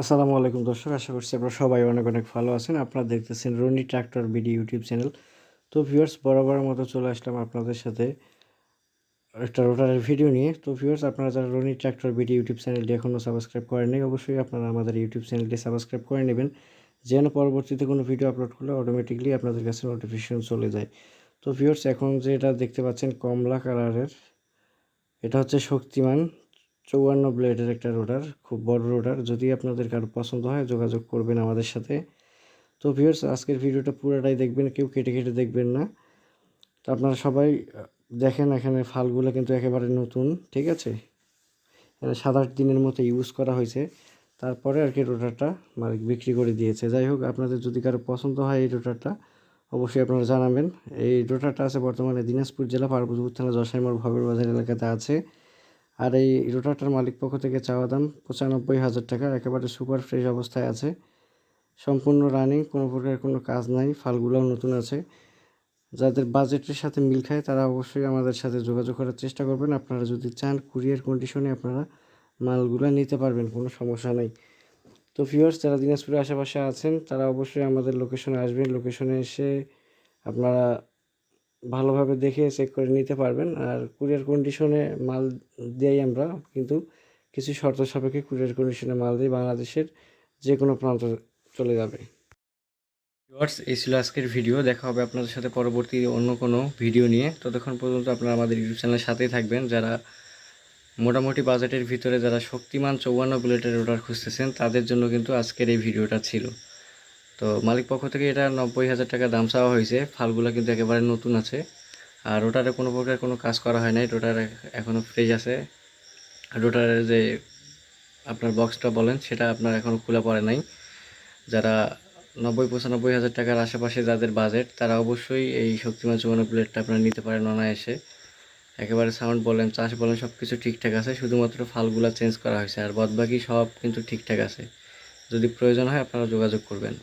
আসসালামু আলাইকুম দর্শক, আশা করছি আপনারা সবাই অনেক অনেক ভালো আছেন। আপনারা দেখতেছেন Rony tractor BD YouTube channel. তো ভিউয়ার্স বরাবরের মতো চলে আসলাম আপনাদের সাথে একটা রোটারের ভিডিও নিয়ে। তো ভিউয়ার্স আপনারা যারা রনি ট্রাক্টর বিডি ইউটিউব চ্যানেলটি এখনও সাবস্ক্রাইব করেননি অবশ্যই আপনারা আমাদের ইউটিউব চ্যানেলটি সাবস্ক্রাইব করে নেবেন। যেন পরবর্তীতে কোনো ভিডিও আপলোড করলে অটোমেটিকলি আপনাদের কাছে নোটিফিকেশন চলে যায়। তো ভিউয়ার্স এখন যেটা দেখতে পাচ্ছেন, কমলা কালারের এটা হচ্ছে শক্তিমান। চৌয়ান্ন ব্লেডের একটা রোটার খুব বড় রোটার যদি আপনাদের কারও পছন্দ হয়, যোগাযোগ করবেন আমাদের সাথে। তো ভিউয়ার্স আজকের ভিডিওটা পুরোটাই দেখবেন, কেউ কেটে কেটে দেখবেন না। তো আপনারা সবাই দেখেন এখানে ফালগুলো কিন্তু একেবারে নতুন, ঠিক আছে? এখানে সাত আট দিনের মতো ইউজ করা হয়েছে। তারপরে আর কি রোটারটা মালিক বিক্রি করে দিয়েছে। যাই হোক, আপনাদের যদি কারও পছন্দ হয় এই রোটারটা অবশ্যই আপনারা জানাবেন। এই রোটারটা আছে বর্তমানে দিনাজপুর জেলা পার্বতীপুর থানা জশাইমোড় ভবের বাজার এলাকাতে আছে। আর এই রোটারটার মালিক পক্ষ থেকে চাওয়া দাম পঁচানব্বই হাজার টাকা, একেবারে সুপার ফ্রেশ অবস্থায় আছে। সম্পূর্ণ রানিং, কোনো প্রকার কোনো কাজ নাই, ফালগুলোও নতুন আছে। যাদের বাজেটের সাথে মিল খায়, তারা অবশ্যই আমাদের সাথে যোগাযোগ করার চেষ্টা করবেন। আপনারা যদি চান কুরিয়ার কন্ডিশনে আপনারা মালগুলো নিতে পারবেন, কোনো সমস্যা নেই। তো ভিউয়ার্স, যারা দিনাজপুরের আশেপাশে আছেন, তারা অবশ্যই আমাদের লোকেশনে আসবেন। লোকেশনে এসে আপনারা ভালোভাবে দেখে চেক করে নিতে পারবেন। আর কুরিয়ার কন্ডিশনে মাল দেই আমরা কিন্তু কিছু শর্ত সাপেক্ষে কুরিয়ার কন্ডিশনে মাল দিই বাংলাদেশের যে কোনো প্রান্ত চলে যাবে। ভিউয়ার্স এই ছিল আজকের ভিডিও দেখা হবে আপনাদের সাথে পরবর্তী অন্য কোনো ভিডিও নিয়ে। ততক্ষণ পর্যন্ত আপনারা আমাদের ইউটিউব চ্যানেলের সাথেই থাকবেন। যারা মোটামুটি বাজেটের ভিতরে যারা শক্তিমান চৌয়ান্ন বুলেটের রোটার খুঁজতেছেন, তাদের জন্য কিন্তু আজকের এই ভিডিওটা ছিল। তো মালিক পক্ষ থেকে এটা নব্বই হাজার টাকা দাম চাওয়া হয়েছে। ফালগুলো কিন্তু একেবারে নতুন আছে। আর রোটারে কোনো প্রকার কোনো কাজ করা হয় নাই। রোটার এখনও ফ্রেশ আছে। রোটারের যে আপনার বক্সটা বলেন, সেটা আপনার এখনও খোলা পড়ে নাই। যারা নব্বই পঁচানব্বই হাজার টাকার আশেপাশে যাদের বাজেট তারা অবশ্যই এই শক্তিমান চৌবান্ন প্লেটটা আপনারা নিতে পারেন অনায়াসে। একেবারে সাউন্ড বলেন, চাষ বলেন সব কিছু ঠিকঠাক আছে। শুধুমাত্র ফালগুলা চেঞ্জ করা হয়েছে। আর বদবাকি সব কিন্তু ঠিকঠাক আছে। যদি প্রয়োজন হয় আপনারা যোগাযোগ করবেন।